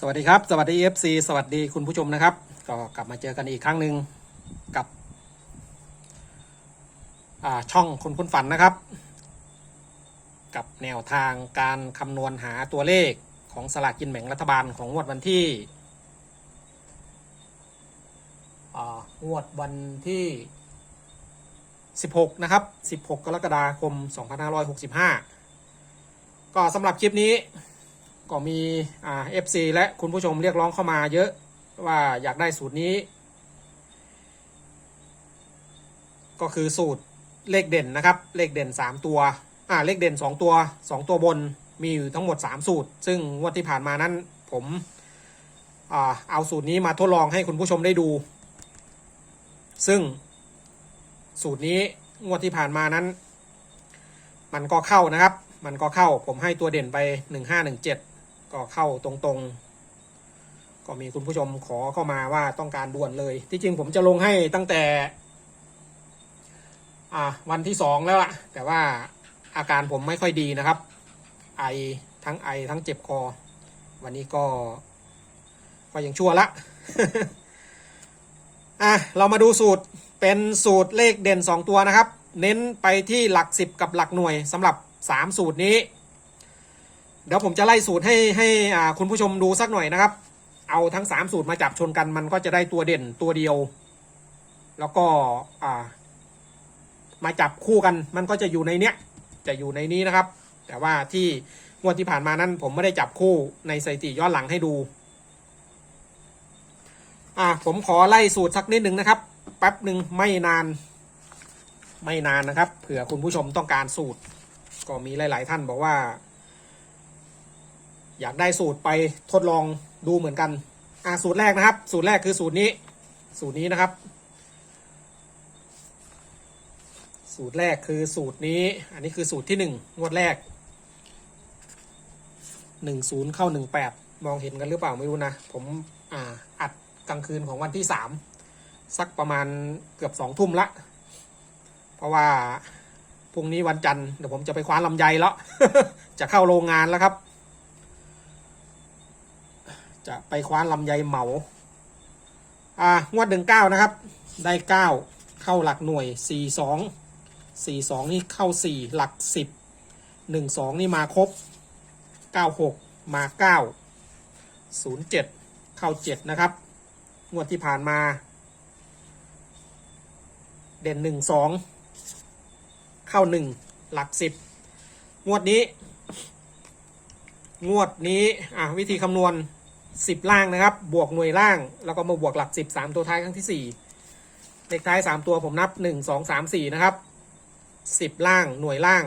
สวัสดีครับ สวัสดี FC สวัสดีคุณผู้ชมนะครับ ก็กลับมาเจอกันอีกครั้งหนึ่งกับช่องคนคุณฝันนะครับ กับแนวทางการคำนวณหาตัวเลขของสลากกินแบ่งรัฐบาลของงวดวันที่งวดวันที่ 16 นะครับ 16 กรกฎาคม 2565 ก็สำหรับคลิปนี้ ก็มีอ่า FC และคุณผู้ชมเรียกร้องเข้ามาเยอะว่าอยากได้สูตรนี้ ก็คือสูตรเลขเด่นนะครับ เลขเด่น 3 ตัวอ่าเลขเด่น 2 ตัว 2 ตัวบนมีอยู่ทั้งหมด 3 สูตร ซึ่งงวดที่ผ่านมานั้นผมอ่าเอาสูตรนี้มาทดลองให้คุณผู้ชมได้ดู ซึ่งสูตรนี้งวดที่ผ่านมานั้น มันก็เข้านะครับ มันก็เข้าผมให้ตัวเด่นไป 1517 ก็เข้าตรงๆ ก็มีคุณผู้ชมขอเข้ามาว่าต้องการด่วนเลย ที่จริงผมจะลงให้ตั้งแต่ อ่าวันที่สองแล้วอะแต่ว่าอาการผมไม่ค่อยดีนะครับ ไอทั้งไอทั้งเจ็บคอ วันนี้ก็ ก็ยังชั่วละอะเรามาดูสูตรเป็นสูตรเลขเด่น 2 ตัวนะครับ เน้นไปที่หลัก 10 กับหลักหน่วยสำหรับ 3 สูตรนี้ เดี๋ยวผมจะไล่สูตรให้ให้คุณผู้ชมดูสักหน่อยนะครับ เอาทั้ง3สูตรมาจับชนกันมันก็จะได้ตัวเด่นตัวเดียว แล้วก็อ่ามาจับคู่กัน มันก็จะอยู่ในเนี้ย จะอยู่ในนี้นะครับ แต่ว่าที่งวดที่ผ่านมานั้น ผมไม่ได้จับคู่ในสถิติย้อนหลังให้ดู อ่าผมขอไล่สูตรสักนิดหนึ่งนะครับ แป๊บหนึ่งไม่นาน ไม่นานนะครับ เผื่อคุณผู้ชมต้องการสูตร ก็มีหลาย ๆ ท่านบอกว่า อยากได้สูตรไปทดลองดูเหมือนกัน อ่าสูตรแรกนะครับ สูตรแรกคือสูตรนี้ สูตรนี้นะครับ สูตรแรกคือสูตรนี้ อันนี้คือสูตรที่หนึ่งงวดแรกหนึ่งศูนย์เข้าหนึ่งแปดมองเห็นกันหรือเปล่าไม่รู้นะ ผมอ่าอัดกลางคืนของวันที่สามสักประมาณเกือบสองทุ่มละ เพราะว่าพรุ่งนี้วันจันทร์เดี๋ยวผมจะไปคว้าลำไยแล้ว จะเข้าโรงงานแล้วครับ จะ ไปคว้าลำไยเหมา อ่างวดหนึ่งเก้านะครับ ได้เก้าเข้าหลักหน่วยสี่สองสี่สองนี่เข้าสี่หลักสิบหนึ่งสองนี่มาครบเก้าหกมาเก้าศูนย์เจ็ดเข้าเจ็ดนะครับ งวดที่ผ่านมา เด่นหนึ่งสองเข้าหนึ่งหลักสิบงวดนี้ งวดนี้ อะ วิธีคำนวณ สิบล่างนะครับ บวกหน่วยล่าง แล้วก็มาบวกหลักสิบสามตัวท้ายครั้งที่สี่เลขท้ายสามตัวผมนับหนึ่งสองสามสี่นะครับสิบล่างหน่วยล่าง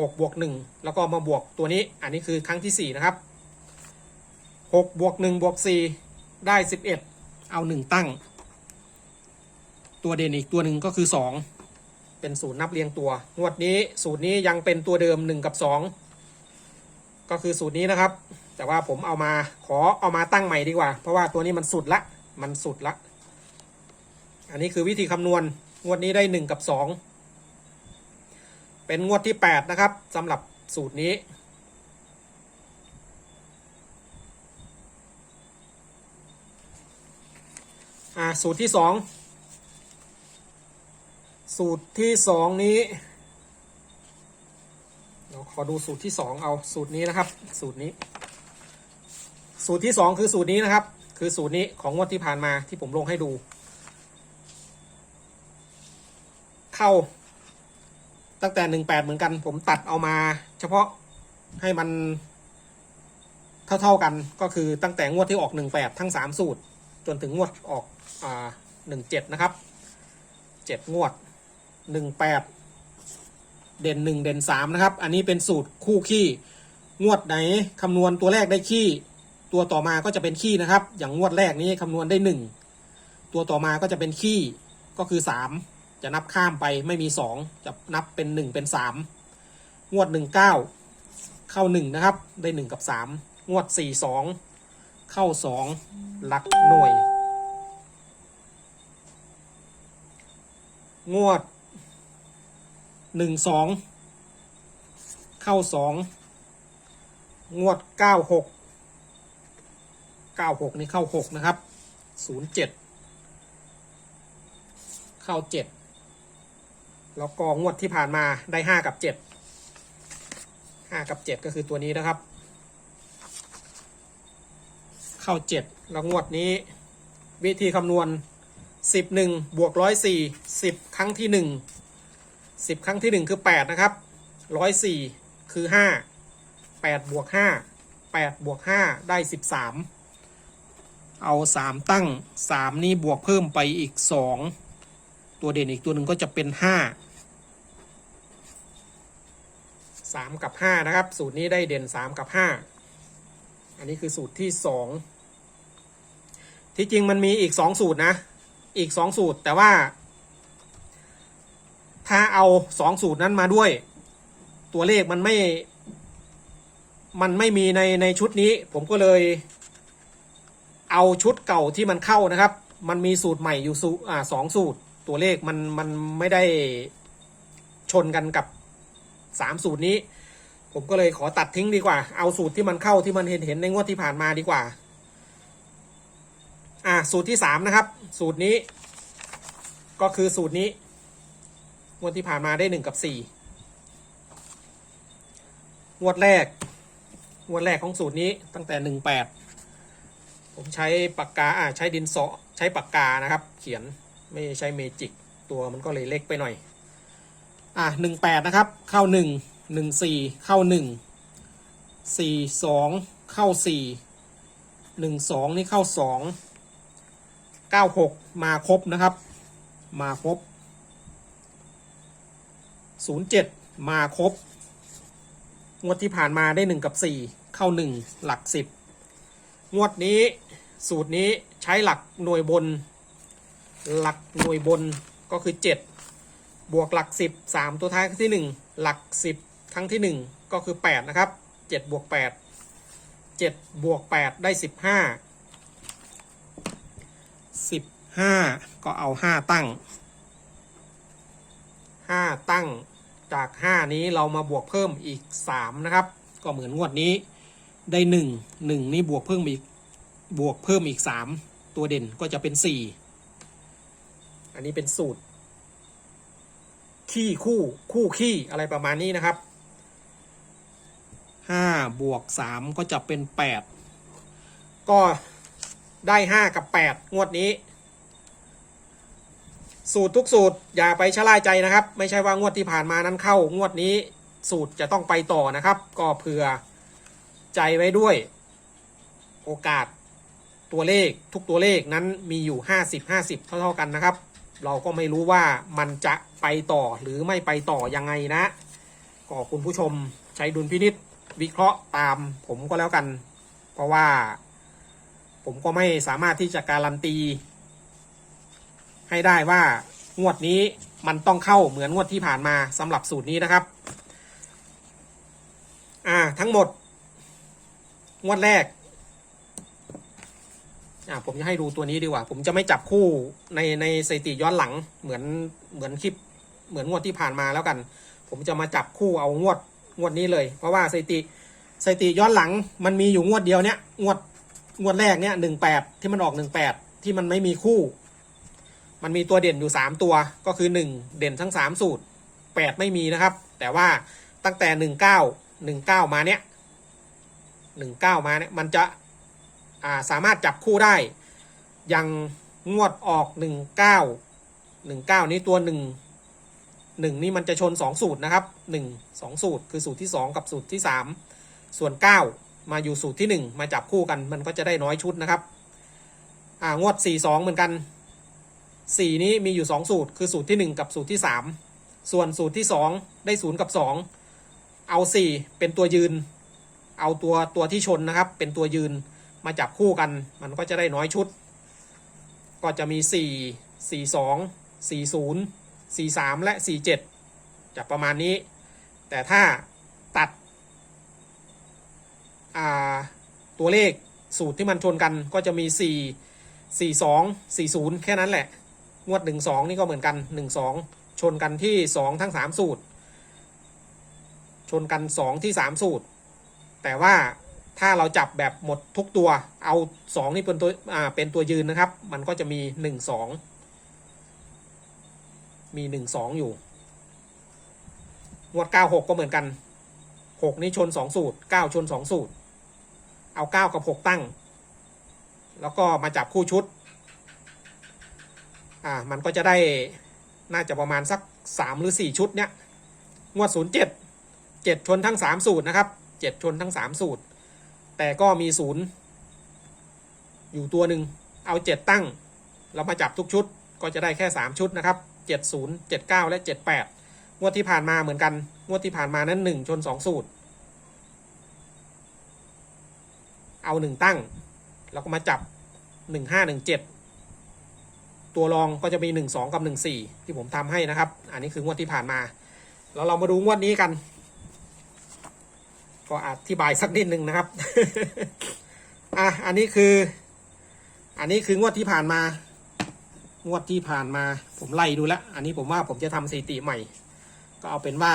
หกบวกหนึ่งแล้วก็มาบวกตัวนี้ อันนี้คือครั้งที่สี่นะครับหกบวกหนึ่งบวกสี่ได้สิบเอ็ดเอาหนึ่งตั้ง ตัวเด่นอีกตัวหนึ่งก็คือสองเป็นสูตรนับเรียงตัว งวดนี้สูตรนี้ยังเป็นตัวเดิมหนึ่งกับสองก็คือสูตรนี้นะครับ แต่ว่าผมเอามาขอเอามาตั้งใหม่ดีกว่า เพราะว่าตัวนี้มันสุดละ มันสุดละ อันนี้คือวิธีคำนวณ งวดนี้ได้หนึ่งกับสอง เป็นงวดที่แปดนะครับสำหรับสูตรนี้อ่าสูตรที่สองสูตรที่สองนี้เราขอดูสูตรที่สองเอาสูตรนี้นะครับ สูตรนี้ สูตรที่สองคือสูตรนี้นะครับ คือสูตรนี้ของงวดที่ผ่านมาที่ผมลงให้ดู เข้า ตั้งแต่หนึ่งแปดเหมือนกัน ผมตัดเอามา เฉพาะให้มันเท่าๆกันก็คือตั้งแต่งวดที่ออกหนึ่งแปดทั้งสามสูตร จนถึงงวดออกอ่าหนึ่งเจ็ดนะครับเจ็ดงวดหนึ่งแปดเด่นหนึ่งเด่นสามนะครับ อันนี้เป็นสูตรคู่ขี้งวดไหนคำนวณตัวแรกได้ขี้ ตัวต่อมาก็จะเป็นขี้นะครับ อย่างงวดแรกนี้คำนวณได้หนึ่งตัวต่อมาก็จะเป็นขี้ก็คือสามจะนับข้ามไปไม่มีสองจะนับเป็นหนึ่งเป็นสามงวดหนึ่งเก้าเข้าหนึ่งนะครับ ได้หนึ่งกับสามงวดสี่สองเข้าสองหลักหน่วย งวดหนึ่งสองเข้าสองงวดเก้าหก เก้าหกนี่เข้าหกนะครับศูนย์เจ็ดเข้าเจ็ดแล้วก็งวดที่ผ่านมาได้ห้ากับเจ็ดห้ากับเจ็ดก็คือตัวนี้นะครับ เข้าเจ็ดแล้วงวดนี้ วิธีคำนวณสิบหนึ่งบวกร้อยสี่สิบครั้งที่หนึ่งสิบครั้งที่หนึ่งคือแปดนะครับร้อยสี่คือห้าแปดบวกห้าแปดบวกห้าได้สิบสาม เอาสามตั้งสามนี่บวกเพิ่มไปอีกสองตัวเด่นอีกตัวหนึ่งก็จะเป็นห้าสามกับห้านะครับ สูตรนี้ได้เด่นสามกับห้าอันนี้คือสูตรที่สองที่จริงมันมีอีกสองสูตรนะ อีกสองสูตรแต่ว่า ถ้าเอาสองสูตรนั้นมาด้วย ตัวเลขมันไม่ มันไม่มีในในชุดนี้ผมก็เลย เอาชุดเก่าที่มันเข้านะครับ มันมีสูตรใหม่อยู่สูอ่าสองสูตร ตัวเลขมันมันไม่ได้ชนกันกับสามสูตรนี้ ผมก็เลยขอตัดทิ้งดีกว่า เอาสูตรที่มันเข้าที่มันเห็นเห็นในงวดที่ผ่านมาดีกว่า อ่าสูตรที่สามนะครับ สูตรนี้ ก็คือสูตรนี้งวดที่ผ่านมาได้หนึ่งกับสี่งวดแรกงวดแรกของสูตรนี้ตั้งแต่หนึ่งแปด ผมใช้ปากกาอ่าใช้ดินสอใช้ปากกานะครับ เขียนไม่ใช้เมจิกตัวมันก็เลยเล็กไปหน่อย อ่าหนึ่งแปดนะครับ เข้าหนึ่งหนึ่งสี่เข้าหนึ่งสี่สองเข้าสี่หนึ่งสองนี่เข้าสอง96มาครบนะครับ มาครบ07มาครบงวดที่ผ่านมาได้1กับ4เข้า1หลัก10 งวดนี้สูตรนี้ใช้หลักหน่วยบน หลักหน่วยบนก็คือ 7 บวกหลัก 10 3 ตัวท้ายครั้งที่ 1 หลัก 10 ครั้งที่ 1 ก็คือ 8 นะครับ 7 บวก 8 7 บวก 8 ได้ 15สิบห้าก็เอาห้าตั้งห้าตั้งจากห้านี้เรามาบวกเพิ่มอีกสามนะครับ ก็เหมือนงวดนี้ ได้หนึ่งหนึ่งนี่บวกเพิ่มอีกบวกเพิ่มอีกสามตัวเด่นก็จะเป็นสี่อันนี้เป็นสูตร ขี้คู่คู่ขี้อะไรประมาณนี้นะครับห้าบวกสามก็จะเป็นแปดก็ได้ห้ากับแปดงวดนี้ สูตรทุกสูตรอย่าไปชะล่าใจนะครับ ไม่ใช่ว่างวดที่ผ่านมานั้นเข้างวดนี้สูตรจะต้องไปต่อนะครับ ก็เผื่อ ใจไว้ด้วย โอกาสตัวเลขทุกตัวเลขนั้นมีอยู่ 50 50 เท่าๆกันนะครับ เราก็ไม่รู้ว่ามันจะไปต่อหรือไม่ไปต่อยังไงนะ ก็คุณผู้ชมใช้ดุลพินิษวิเคราะห์ตามผมก็แล้วกัน เพราะว่าผมก็ไม่สามารถที่จะการันตี ให้ได้ว่างวดนี้มันต้องเข้าเหมือนงวดที่ผ่านมาสำหรับสูตรนี้นะครับ อ่าทั้งหมด งวดแรก อ่าผมจะให้ดูตัวนี้ดีกว่า ผมจะไม่จับคู่ในในสถิติย้อนหลังเหมือนเหมือนคลิปเหมือนงวดที่ผ่านมาแล้วกัน ผมจะมาจับคู่เอางวดงวดนี้เลย เพราะว่าสถิติสถิติย้อนหลังมันมีอยู่งวดเดียวเนี้ยงวดงวดแรกเนี่ยหนึ่งแปดที่มันออกหนึ่งแปดที่มันไม่มีคู่ มันมีตัวเด่นอยู่สามตัวก็คือหนึ่งเด่นทั้งสามสูตรแปดไม่มีนะครับ แต่ว่าตั้งแต่หนึ่งเก้าหนึ่งเก้ามาเนี้ย หนึ่งเก้ามาเนี้ยมันจะาสามารถจับคู่ได้ ยังงวดออกหนึ่งเก้าหนึ่งเก้านี้ตัวหนึ่งหนึ่งนี่มันจะชนสองสูตรนะครับหนึ่งสองสูตรคือสูตรที่สองกับสูตรที่สามส่วนเก้ามาอยู่สูตรที่1มาจับคู่กันมันก็จะได้น้อยชุดนะครับอ่างวด4 2เหมือนกัน4นี้มีอยู่2สูตร คือสูตรที่1กับสูตรที่3ส่วนสูตรที่2ได้0กับ2เอา4เป็นตัวยืน เอาตัวตัวที่ชนนะครับ เป็นตัวยืนมาจับคู่กัน มันก็จะได้น้อยชุด ก็จะมี 4 4 2 4 0 4 3 และ 4 7จะประมาณนี้ แต่ถ้าตัดตัวเลขสูตรที่มันชนกันก็จะมี 4 4 2 4 0 แค่นั้นแหละ งวด 1 2 นี่ก็เหมือนกัน 1 2 ชนกันที่ 2 ทั้ง 3 สูตร ชนกัน 2 ที่ 3 สูตร แต่ว่าถ้าเราจับแบบหมดทุกตัว เอาสองนี่เป็นตัวอ่าเป็นตัวยืนนะครับ มันก็จะมีหนึ่งสองมีหนึ่งสองอยู่งวดเก้าหกก็เหมือนกันหกนี่ชนสองสูตรเก้าชนสองสูตร เอาเก้ากับหกตั้ง แล้วก็มาจับคู่ชุด อ่า มันก็จะได้น่าจะประมาณสักสามหรือสี่ชุดเนี้ย งวดศูนย์เจ็ดเจ็ดชนทั้งสามสูตรนะครับ เจ็ดชนทั้งสามสูตร แต่ก็มีศูนย์อยู่ตัวหนึ่งเอาเจ็ดตั้ง เรามาจับทุกชุดก็จะได้แค่สามชุดนะครับเจ็ดศูนย์เจ็ดเก้าและเจ็ดแปดงวดที่ผ่านมาเหมือนกัน งวดที่ผ่านมานั้นหนึ่งชนสองสูตร เอาหนึ่งตั้งแล้วก็มาจับหนึ่งห้าหนึ่งเจ็ดตัวรองก็จะมีหนึ่งสองกับหนึ่งสี่ที่ผมทำให้นะครับ อันนี้คืองวดที่ผ่านมา แล้วเรามาดูงวดนี้กัน ก็อธิบายสักนิดนึงนะครับ อะ อันนี้คือ อันนี้คืองวดที่ผ่านมา งวดที่ผ่านมา ผมไล่ดูแล้ว อันนี้ผมว่าผมจะทำสถิติใหม่ ก็เอาเป็นว่า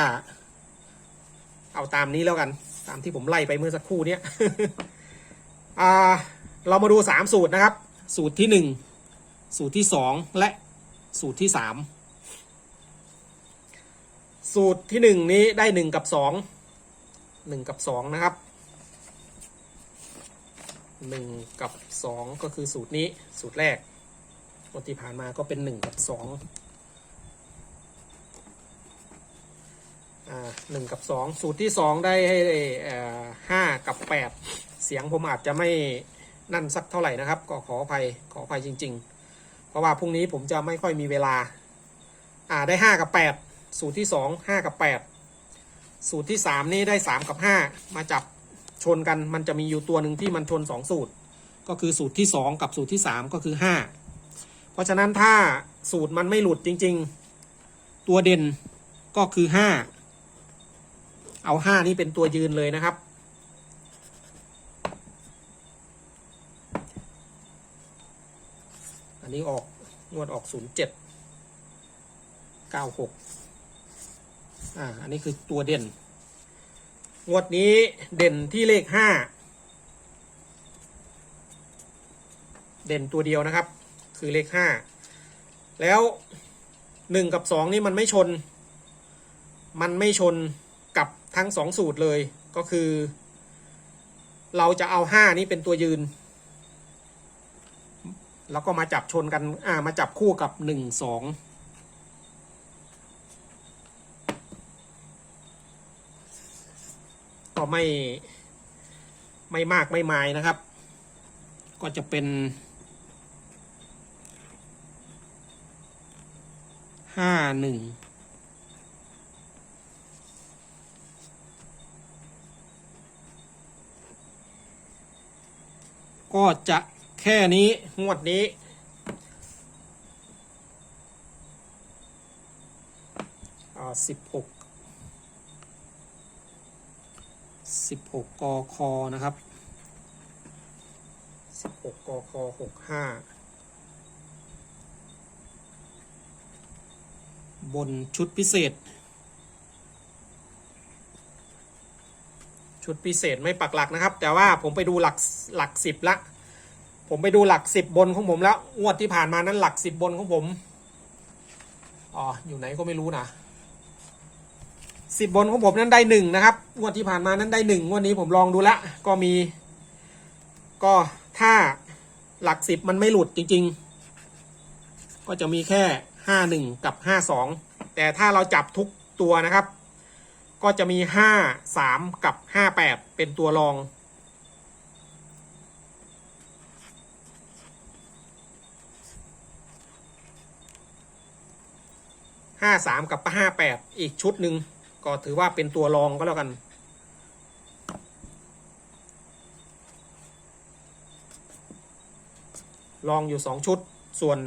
เอาตามนี้แล้วกัน ตามที่ผมไล่ไปเมื่อสักครู่เนี้ยอ่า เรามาดูสามสูตรนะครับ สูตรที่หนึ่ง สูตรที่สองและสูตรที่สาม สูตรที่หนึ่งนี้ได้หนึ่งกับสอง หนึ่งกับสองนะครับหนึ่งกับสองก็คือสูตรนี้สูตรแรกงวดที่ผ่านมาก็เป็นหนึ่งกับสองอ่าหนึ่งกับสองสูตรที่สองได้ให้เอ่อห้ากับแปดเสียงผมอาจจะไม่นั่นสักเท่าไหร่นะครับ ก็ขออภัยขออภัยจริง ๆ เพราะว่าพรุ่งนี้ผมจะไม่ค่อยมีเวลา อ่าได้ห้ากับแปดสูตรที่สองห้ากับแปด สูตรที่สามนี่ได้สามกับห้ามาจับชนกันมันจะมีอยู่ตัวหนึ่งที่มันชนสองสูตร ก็คือสูตรที่สองกับสูตรที่สามก็คือห้าเพราะฉะนั้นถ้าสูตรมันไม่หลุดจริง ๆ ตัวเด่นก็คือห้าเอาห้านี่เป็นตัวยืนเลยนะครับ อันนี้ออกงวดออกศูนย์เจ็ดเก้าหก อ่า อันนี้คือตัวเด่น งวดนี้เด่นที่เลขห้า เด่นตัวเดียวนะครับ คือเลขห้า แล้วหนึ่งกับสองนี่มันไม่ชน มันไม่ชนกับทั้งสองสูตรเลย ก็คือ เราจะเอาห้านี้เป็นตัวยืน แล้วก็มาจับชนกัน อ่า มาจับคู่กับหนึ่งสอง ก็ไม่ ไม่มากไม่มายนะครับ ก็จะเป็นห้าหนึ่งก็จะแค่นี้งวดนี้ อ่าสิบหก สิบหกกค นะครับสิบหกกคหกห้าบนชุดพิเศษ ชุดพิเศษไม่ปักหลักนะครับ แต่ว่าผมไปดูหลักหลักสิบละ ผมไปดูหลักสิบบนของผมแล้ว งวดที่ผ่านมานั้นหลักสิบบนของผม อ๋อ อยู่ไหนก็ไม่รู้นะสิบบนของผมนั้นได้หนึ่งนะครับ งวดที่ผ่านมานั้นได้หนึ่งงวดนี้ผมลองดูละก็มี ก็ถ้าหลักสิบมันไม่หลุดจริง ๆ ก็จะมีแค่ห้าหนึ่งกับห้าสองแต่ถ้าเราจับทุกตัวนะครับ ก็จะมีห้าสามกับห้าแปดเป็นตัวรองห้าสามกับห้าแปดอีกชุดหนึ่งก็ถือว่าเป็นตัวรองก็แล้วกัน ลองอยู่สองชุด ส่วน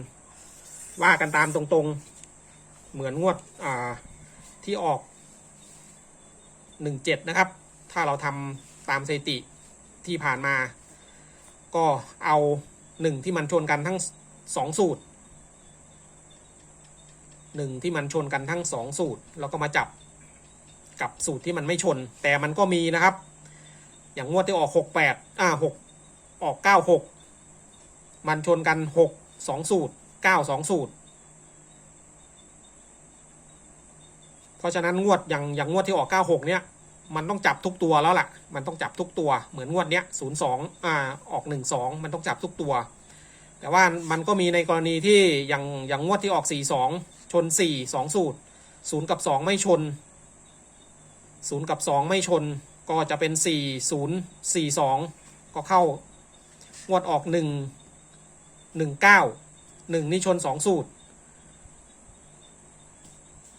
ว่ากันตามตรงๆ เหมือนงวดที่ออกหนึ่งเจ็ดนะครับ ถ้าเราทำตามสถิติที่ผ่านมา ก็เอาหนึ่งที่มันชนกันทั้งสองสูตรหนึ่งที่มันชนกันทั้งสองสูตร แล้วก็มาจับกับสูตรที่มันไม่ชน แต่มันก็มีนะครับ อย่างงวดที่ออกหกแปดอ่าหกออกเก้าหก มันชนกันหกสองสูตรเก้าสองสูตร เพราะฉะนั้นงวดอย่างอย่างงวดที่ออกเก้าหกเนี่ย มันต้องจับทุกตัวแล้วล่ะ มันต้องจับทุกตัวเหมือนงวดเนี้ยศูนย์สองอ่าออกหนึ่งสองมันต้องจับทุกตัว แต่ว่ามันก็มีในกรณีที่อย่างอย่างงวดที่ออกสี่สองชนสี่สองสูตรศูนย์กับสองไม่ชนศูนย์กับสองไม่ชนก็จะเป็นสี่ศูนย์สี่สองก็เข้างวดออกหนึ่ง หนึ่งเก้าหนึ่งนี่ชนสองสูตร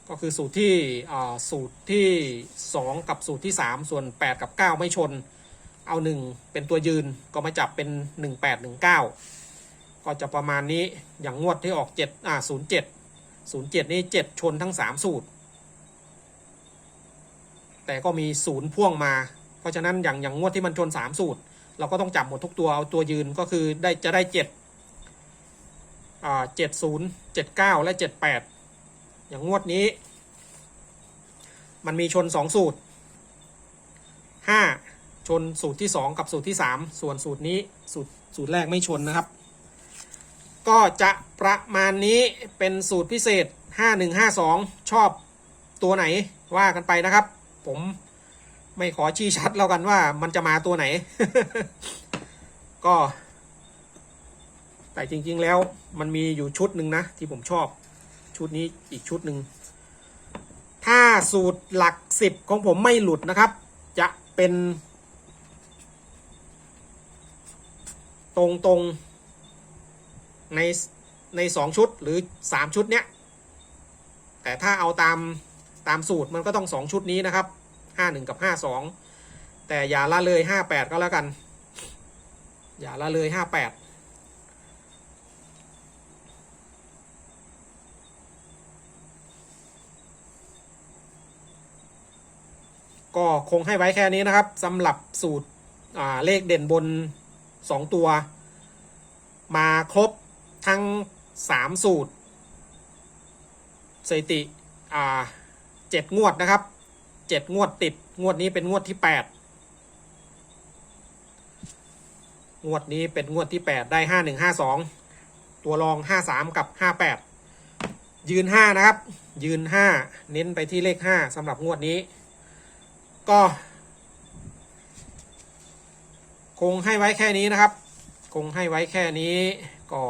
ก็คือสูตรที่อ่าสูตรที่2กับสูตรที่3ส่วน8กับ9ไม่ชน เอา1เป็นตัวยืนก็มาจับเป็น18 19ก็จะประมาณนี้อย่างงวดที่ออก7อ่า07 07นี่7ชนทั้ง3สูตร แต่ก็มีศูนย์พ่วงมา เพราะฉะนั้นอย่างอย่างงวดที่มันชน3สูตร เราก็ต้องจับหมดทุกตัวเอาตัวยืนก็คือได้จะได้เจ็ด 70, 79และ78อย่างงวดนี้ มันมีชนสองสูตรห้าชนสูตรที่สองกับสูตรที่สามส่วนสูตรนี้สูตรสูตรแรกไม่ชนนะครับ ก็จะประมาณนี้เป็นสูตรพิเศษห้าหนึ่งห้าสองชอบตัวไหนว่ากันไปนะครับ ผมไม่ขอชี้ชัดแล้วกันว่ามันจะมาตัวไหน ก็ แต่จริง ๆ แล้วมันมีอยู่ชุดหนึ่งนะ ที่ผมชอบ ชุดนี้อีกชุดหนึ่ง ถ้าสูตรหลักสิบของผมไม่หลุดนะครับ จะเป็น ตรงตรงๆในในสองชุดหรือสามชุดเนี้ย แต่ถ้าเอาตามตามสูตรมันก็ต้องสองชุดนี้นะครับห้าหนึ่งกับห้าสองแต่อย่าละเลยห้าแปดก็แล้วกัน อย่าละเลยห้าแปด ก็คงให้ไว้แค่นี้นะครับสำหรับสูตรเลขเด่นบน 2 ตัว มาครบทั้ง 3 สูตรสถิติเจ็ดงวดนะครับ7งวดติด งวดนี้เป็นงวดที่ 8 งวดนี้เป็นงวดที่ 8 ได้ 5 1 5 2 ตัวรอง 53 กับ 58 ยืน 5 นะครับ ยืน 5 เน้นไปที่เลข 5สำหรับงวดนี้ ก็ คงให้ไว้แค่นี้นะครับ คงให้ไว้แค่นี้ก็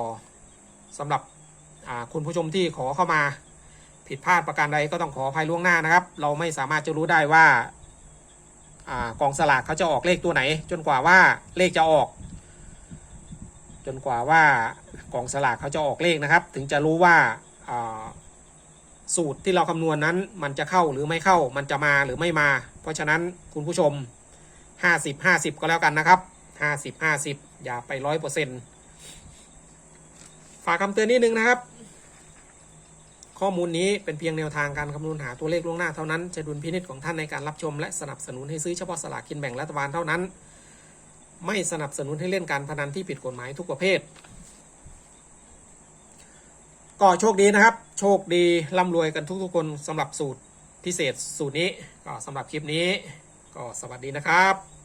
สำหรับคุณผู้ชมที่ขอเข้ามา ผิดพลาดประการใดก็ต้องขออภัยล่วงหน้านะครับ เราไม่สามารถจะรู้ได้ว่าอกองสลากเขาจะออกเลขตัวไหน จนกว่าว่าเลขจะออก จนกว่าว่ากองสลากเขาจะออกเลขนะครับ ถึงจะรู้ว่าอ่าสูตรที่เราคำนวณนั้นมันจะเข้าหรือไม่เข้ามันจะมาหรือไม่มา เพราะฉะนั้นคุณผู้ชม 50 50 ก็แล้วกันนะครับ 50 50 อย่าไปร้อยเปอร์เซ็นต์ฝากคำเตือนนิดนึงนะครับ ข้อมูลนี้เป็นเพียงแนวทางการคำนวณหาตัวเลขล่วงหน้าเท่านั้นจะดุลพินิจของท่านในการรับชม และสนับสนุนให้ซื้อเฉพาะสลากกินแบ่งรัฐบาลเท่านั้น ไม่สนับสนุนให้เล่นการพนันที่ผิดกฎหมายทุกประเภทก็โชคดีนะครับ โชคดีร่ำรวยกันทุกๆคนสำหรับสูตร พิเศษสูตรนี้ก็สำหรับคลิปนี้ ก็สวัสดีนะครับ